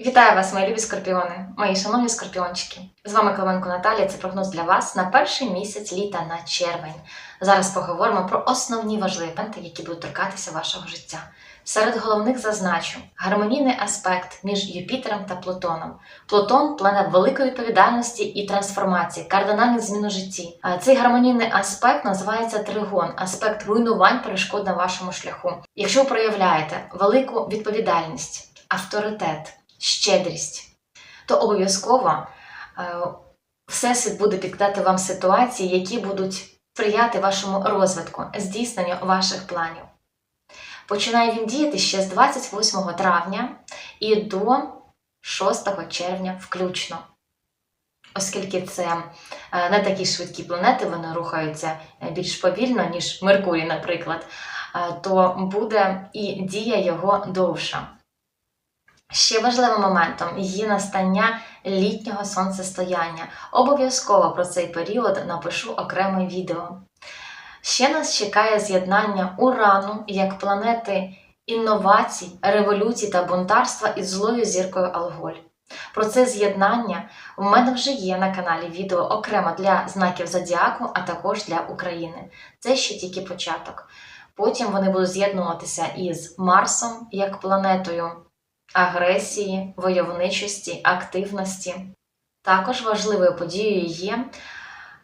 Вітаю вас, мої любі скорпіони, мої шановні скорпіончики. З вами Клименко Наталія. Це прогноз для вас на перший місяць літа на червень. Зараз поговоримо про основні важливі моменти, які будуть торкатися вашого життя. Серед головних зазначу гармонійний аспект між Юпітером та Плутоном. Плутон планета великої відповідальності і трансформації, кардинальних змін у житті. Цей гармонійний аспект називається тригон, аспект руйнувань перешкод на вашому шляху. Якщо ви проявляєте велику відповідальність, авторитет, щедрість, то обов'язково е, Всесвіт буде підкидати вам ситуації, які будуть сприяти вашому розвитку, здійсненню ваших планів. Починає він діяти ще з 28 травня і до 6 червня включно. Оскільки це е, не такі швидкі планети, вони рухаються е, більш повільно, ніж Меркурій, наприклад, то буде і дія його довша. Ще важливим моментом є настання літнього сонцестояння. Обов'язково про цей період напишу окреме відео. Ще нас чекає з'єднання Урану як планети інновацій, революцій та бунтарства із злою зіркою Алголь. Про це з'єднання у мене вже є на каналі відео окремо для знаків Зодіаку, а також для України. Це ще тільки початок. Потім вони будуть з'єднуватися із Марсом як планетою агресії, войовничості, активності. Також важливою подією є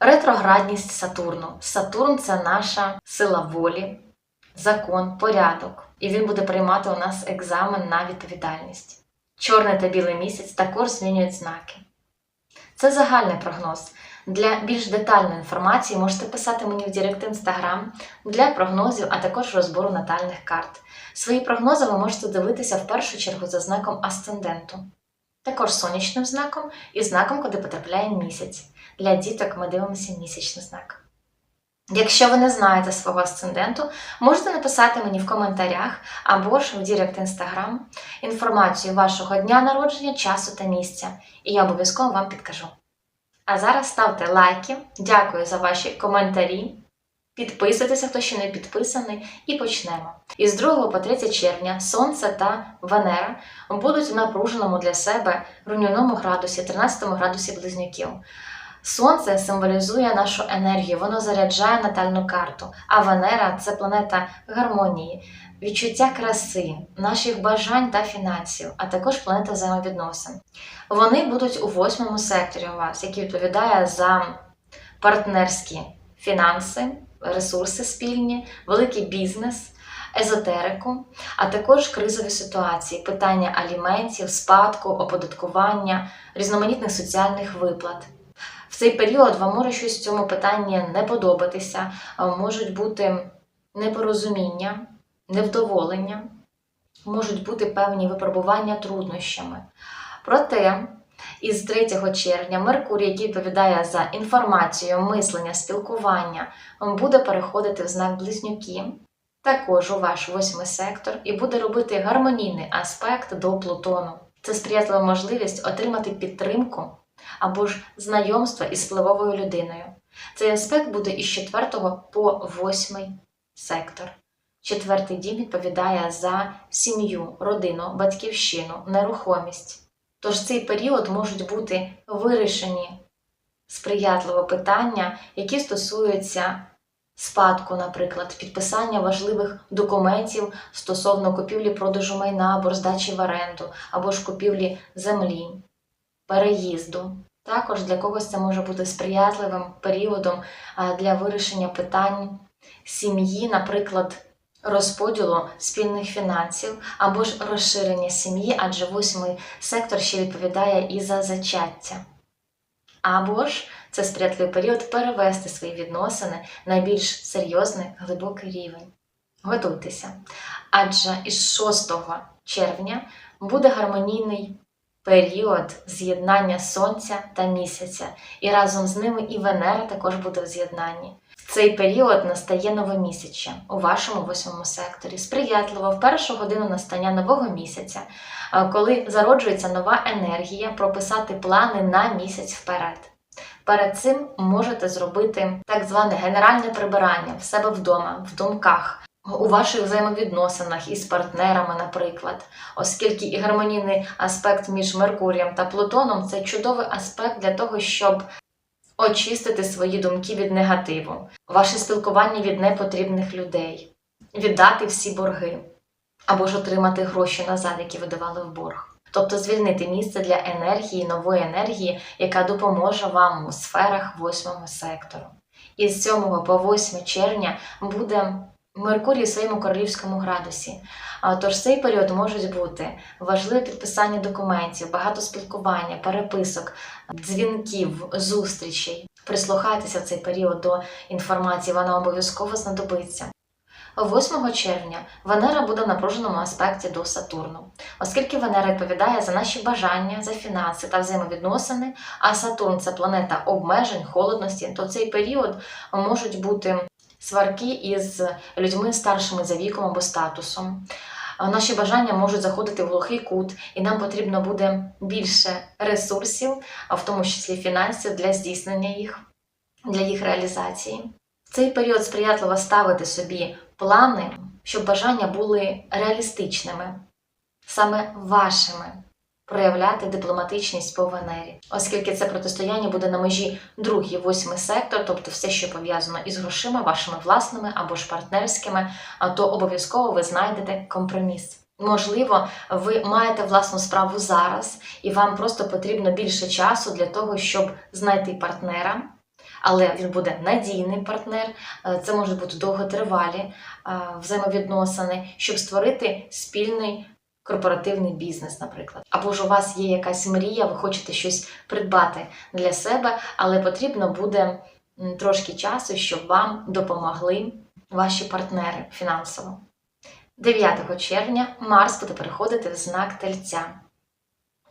ретроградність Сатурну. Сатурн це наша сила волі, закон, порядок, і він буде приймати у нас екзамен на відповідальність. Чорний та білий місяць також змінюють знаки. Це загальний прогноз. Для більш детальної інформації можете писати мені в Директ Інстаграм для прогнозів, а також розбору натальних карт. Свої прогнози ви можете дивитися в першу чергу за знаком асценденту, також сонячним знаком і знаком, куди потрапляє місяць. Для діток ми дивимося місячний знак. Якщо ви не знаєте свого асценденту, можете написати мені в коментарях або ж в Директ Інстаграм інформацію вашого дня народження, часу та місця, і я обов'язково вам підкажу. А зараз ставте лайки, дякую за ваші коментарі. Підписуйтеся, хто ще не підписаний, і почнемо. Із 2 по 3 червня Сонце та Венера будуть в напруженому для себе руйнівному градусі, 13 градусі близнюків. Сонце символізує нашу енергію, воно заряджає натальну карту, а Венера це планета гармонії, відчуття краси, наших бажань та фінансів, а також планета взаємовідносин. Вони будуть у восьмому секторі у вас, який відповідає за партнерські фінанси, ресурси спільні, великий бізнес, езотерику, а також кризові ситуації, питання аліментів, спадку, оподаткування, різноманітних соціальних виплат. В цей період вам може щось в цьому питанні не подобатися, можуть бути непорозуміння, невдоволення, можуть бути певні випробування труднощами. Проте, із 3 червня Меркурій, який відповідає за інформацію, мислення, спілкування, буде переходити в знак близнюки, також у ваш восьмий сектор, і буде робити гармонійний аспект до Плутону. Це сприятлива можливість отримати підтримку або ж знайомство із впливовою людиною. Цей аспект буде із 4 по 8 сектор. Четвертий дім відповідає за сім'ю, родину, батьківщину, нерухомість. Тож цей період можуть бути вирішені сприятливо питання, які стосуються спадку, наприклад, підписання важливих документів стосовно купівлі-продажу майна або здачі в оренду, або ж купівлі землі, переїзду. Також для когось це може бути сприятливим періодом для вирішення питань сім'ї, наприклад, розподілу спільних фінансів або ж розширення сім'ї, адже восьмий сектор ще відповідає і за зачаття. Або ж це сприятливий період перевести свої відносини на більш серйозний глибокий рівень. Готуйтеся. Адже із 6 червня буде гармонійний період з'єднання Сонця та місяця, і разом з ними і Венера також буде в з'єднанні. В цей період настає новомісяча у вашому восьмому секторі. Сприятливо в першу годину настання нового місяця, коли зароджується нова енергія, прописати плани на місяць вперед. Перед цим можете зробити так зване генеральне прибирання в себе вдома, в думках, у ваших взаємовідносинах із партнерами, наприклад, оскільки і гармонійний аспект між Меркурієм та Плутоном це чудовий аспект для того, щоб очистити свої думки від негативу, ваше спілкування від непотрібних людей, віддати всі борги або ж отримати гроші назад, які ви давали в борг. Тобто звільнити місце для енергії, нової енергії, яка допоможе вам у сферах восьмого сектору. І з 7 по 8 червня буде Меркурій у своєму королівському градусі. Тож цей період можуть бути важливе підписання документів, багато спілкування, переписок, дзвінків, зустрічей. Прислухайтеся в цей період до інформації, вона обов'язково знадобиться. 8 червня Венера буде в напруженому аспекті до Сатурну, оскільки Венера відповідає за наші бажання, за фінанси та взаємовідносини, а Сатурн це планета обмежень, холодності, то цей період можуть бути сварки із людьми старшими за віком або статусом. Наші бажання можуть заходити в глухий кут, і нам потрібно буде більше ресурсів, а в тому числі фінансів для здійснення їх, для їх реалізації. В цей період сприятливо ставити собі плани, щоб бажання були реалістичними, саме вашими, проявляти дипломатичність по Венері, оскільки це протистояння буде на межі другий, восьмий сектор, тобто все, що пов'язано із грошима, вашими власними або ж партнерськими, то обов'язково ви знайдете компроміс. Можливо, ви маєте власну справу зараз, і вам просто потрібно більше часу для того, щоб знайти партнера. Але він буде надійний партнер, е, це можуть бути довготривалі е, взаємовідносини, щоб створити спільний корпоративний бізнес, наприклад. Або ж у вас є якась мрія, ви хочете щось придбати для себе, але потрібно буде трошки часу, щоб вам допомогли ваші партнери фінансово. 9 червня Марс буде переходити в знак Тельця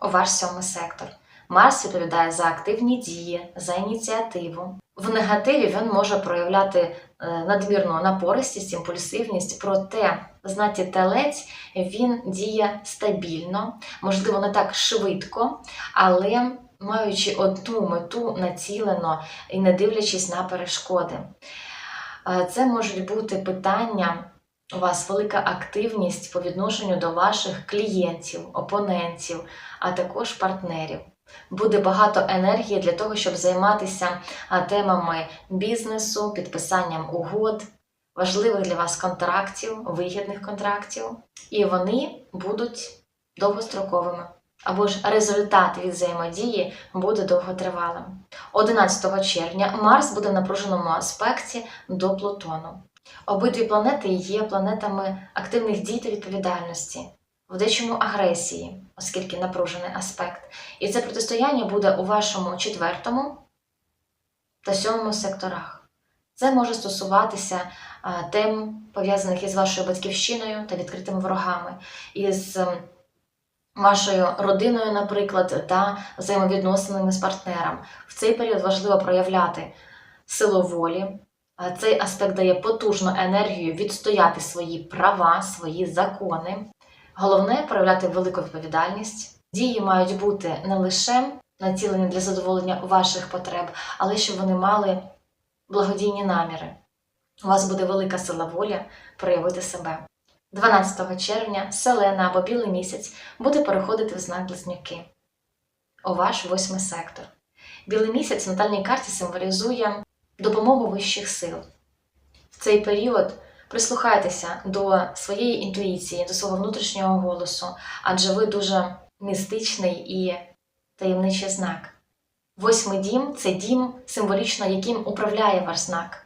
у ваш сьомий сектор. Марс відповідає за активні дії, за ініціативу. В негативі він може проявляти надмірну напористість, імпульсивність, проте знаті телець він діє стабільно, можливо, не так швидко, але маючи одну мету націлено і не дивлячись на перешкоди. Е, Це можуть бути питання. У вас велика активність по відношенню до ваших клієнтів, опонентів, а також партнерів. Буде багато енергії для того, щоб займатися темами бізнесу, підписанням угод, важливих для вас контрактів, вигідних контрактів, і вони будуть довгостроковими. Або ж результат від взаємодії буде довготривалим. 11 червня Марс буде в напруженому аспекті до Плутону. Обидві планети є планетами активних дій та відповідальності, в дечому агресії, оскільки напружений аспект. І це протистояння буде у вашому четвертому та сьомому секторах. Це може стосуватися тем, пов'язаних із вашою батьківщиною та відкритими ворогами, із ем, вашою родиною, наприклад, та взаємовідносинами з партнером. В цей період важливо проявляти силу волі. Цей аспект дає потужну енергію відстояти свої права, свої закони. Головне проявляти велику відповідальність. Дії мають бути не лише націлені для задоволення ваших потреб, але щоб вони мали благодійні наміри. У вас буде велика сила волі проявити себе. 12 червня Селена або Білий місяць буде переходити в знак Близнюки у ваш восьмий сектор. Білий місяць в натальній карті символізує допомогу вищих сил. В цей період прислухайтеся до своєї інтуїції, до свого внутрішнього голосу, адже ви дуже містичний і таємничий знак. Восьмий дім це дім, символічно яким управляє ваш знак.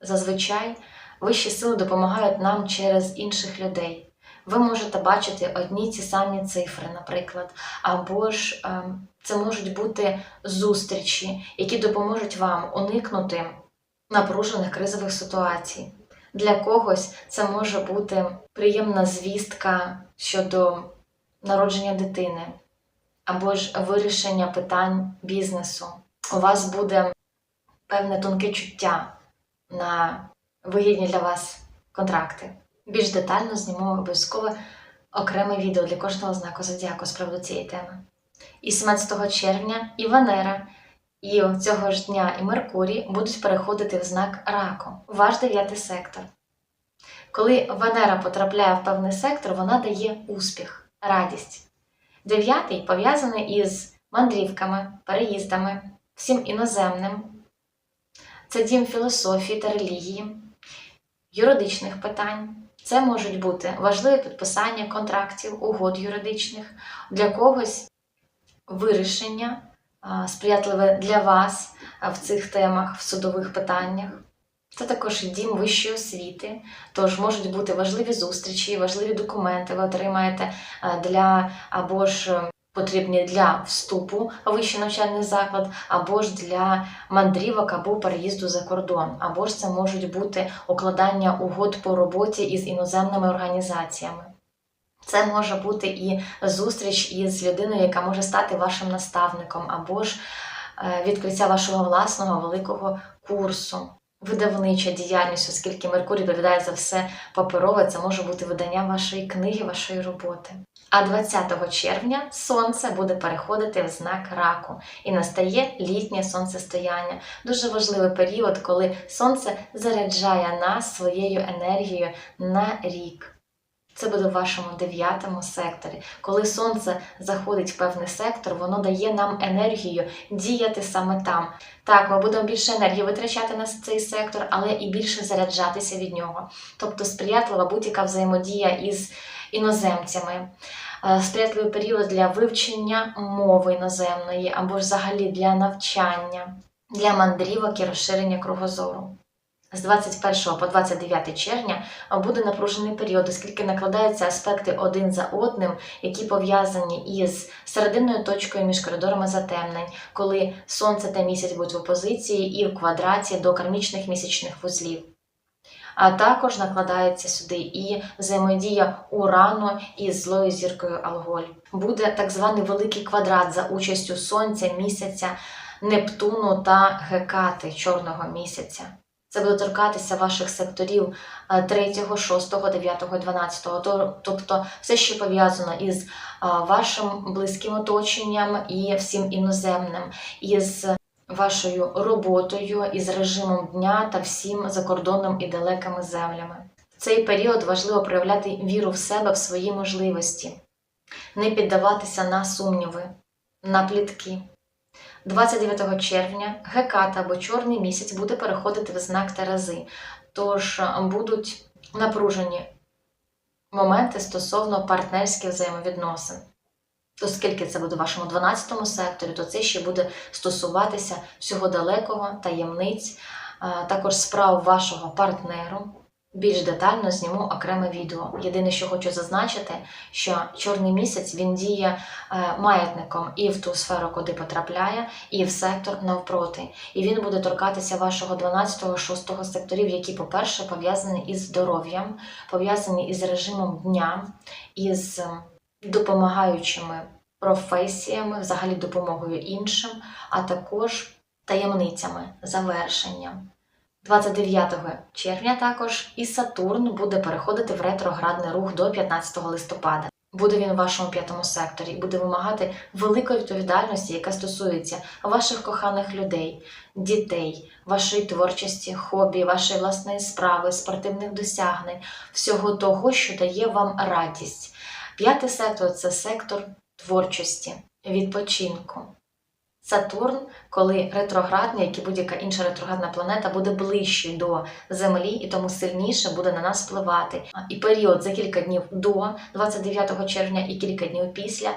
Зазвичай вищі сили допомагають нам через інших людей. Ви можете бачити одні ті самі цифри, наприклад, або ж е, це можуть бути зустрічі, які допоможуть вам уникнути напружених кризових ситуацій. Для когось це може бути приємна звістка щодо народження дитини, або ж вирішення питань бізнесу. У вас буде певне тонке чуття на вигідні для вас контракти. Більш детально знімемо обов'язково окреме відео для кожного знаку зодіаку з приводу цієї теми. І 17 червня і Венера, і цього ж дня і Меркурій будуть переходити в знак раку, ваш дев'ятий сектор. Коли Венера потрапляє в певний сектор, вона дає успіх, радість. Дев'ятий пов'язаний із мандрівками, переїздами, всім іноземним. Це дім філософії та релігії, юридичних питань. Це можуть бути важливе підписання контрактів, угод юридичних, для когось вирішення сприятливе для вас в цих темах, в судових питаннях. Це також дім вищої освіти, тож можуть бути важливі зустрічі, важливі документи ви отримаєте для або ж е, потрібні для вступу в вищий навчальний заклад, або ж для мандрівок або переїзду за кордон, або ж це можуть бути укладання угод по роботі із іноземними організаціями. Це може бути і зустріч із людиною, яка може стати вашим наставником, або ж е, відкриття вашого власного великого курсу. Видавнича діяльність, оскільки Меркурій відповідає за все паперове, це може бути видання вашої книги, вашої роботи. А 20 червня сонце буде переходити в знак раку і настає літнє сонцестояння. Дуже важливий період, коли сонце заряджає нас своєю енергією на рік. Це буде в вашому дев'ятому секторі. Коли сонце заходить в певний сектор, воно дає нам енергію діяти саме там. Так, ми будемо більше енергії витрачати на цей сектор, але і більше заряджатися від нього. Тобто сприятлива будь-яка взаємодія із іноземцями, е, сприятливий період для вивчення мови іноземної або ж взагалі для навчання, для мандрівок і розширення кругозору. З 21 по 29 червня буде напружений період, оскільки накладаються аспекти один за одним, які пов'язані із серединною точкою між коридорами затемнень, коли сонце та місяць будуть в опозиції і в квадраті до кармічних місячних вузлів. А також накладається сюди і взаємодія урану із злою зіркою Алголь. Буде так званий великий квадрат за участю сонця, місяця, Нептуну та Гекати чорного місяця. Це буде торкатися ваших секторів 3, 6, 9, 12, тобто все, що пов'язано із вашим близьким оточенням і всім іноземним, із вашою роботою, із режимом дня та всім закордонним і далекими землями. В цей період важливо проявляти віру в себе, в свої можливості, не піддаватися на сумніви, на плітки. 29 червня Геката або Чорний місяць буде переходити в знак Терези, тож будуть напружені моменти стосовно партнерських взаємовідносин. Оскільки це буде в вашому 12 секторі, то це ще буде стосуватися всього далекого, таємниць, також справ вашого партнеру. Більш детально зніму окреме відео. Єдине, що хочу зазначити, що чорний місяць він діє е, маятником і в ту сферу, куди потрапляє, і в сектор навпроти. І він буде торкатися вашого 12-6 секторів, які, по-перше, пов'язані із здоров'ям, пов'язані із режимом дня, із допомагаючими професіями, взагалі допомогою іншим, а також таємницями, завершенням. 29 червня також і Сатурн буде переходити в ретроградний рух до 15 листопада. Буде він у вашому п'ятому секторі і буде вимагати великої відповідальності, яка стосується ваших коханих людей, дітей, вашої творчості, хобі, вашої власної справи, спортивних досягнень, всього того, що дає вам радість. П'ятий сектор це сектор творчості, відпочинку. Сатурн, коли ретроградний, як і будь-яка інша ретроградна планета, буде ближче до Землі і тому сильніше буде на нас впливати. І період за кілька днів до 29 червня і кілька днів після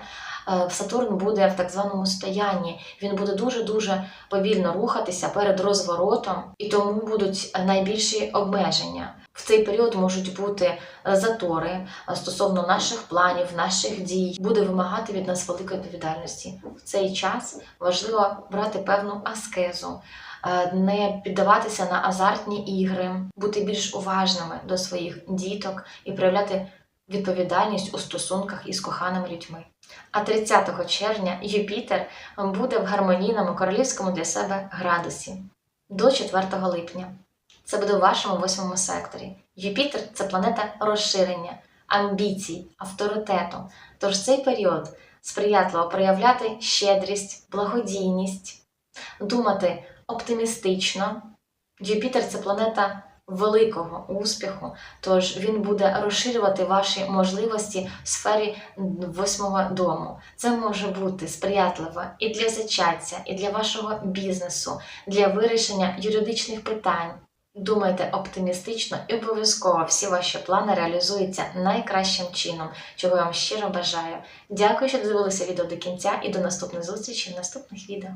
Сатурн буде в так званому стоянні. Він буде дуже-дуже повільно рухатися перед розворотом, і тому будуть найбільші обмеження. В цей період можуть бути е, затори е, стосовно наших планів, наших дій, буде вимагати від нас великої відповідальності. В цей час важливо брати певну аскезу, е, не піддаватися на азартні ігри, бути більш уважними до своїх діток і проявляти відповідальність у стосунках із коханими людьми. А 30 червня Юпітер буде в гармонійному королівському для себе градусі до 4 липня. Це буде у вашому восьмому секторі. Юпітер це планета розширення, амбіцій, авторитету. Тож цей період сприятливо проявляти щедрість, благодійність, думати оптимістично. Юпітер це планета великого успіху. Тож він буде розширювати ваші можливості в сфері восьмого дому. Це може бути сприятливо і для зачаття, і для вашого бізнесу, для вирішення юридичних питань. Думайте оптимістично і обов'язково всі ваші плани реалізуються найкращим чином, чого я вам щиро бажаю. Дякую, що додивилися відео до кінця і до наступних зустрічей в наступних відео.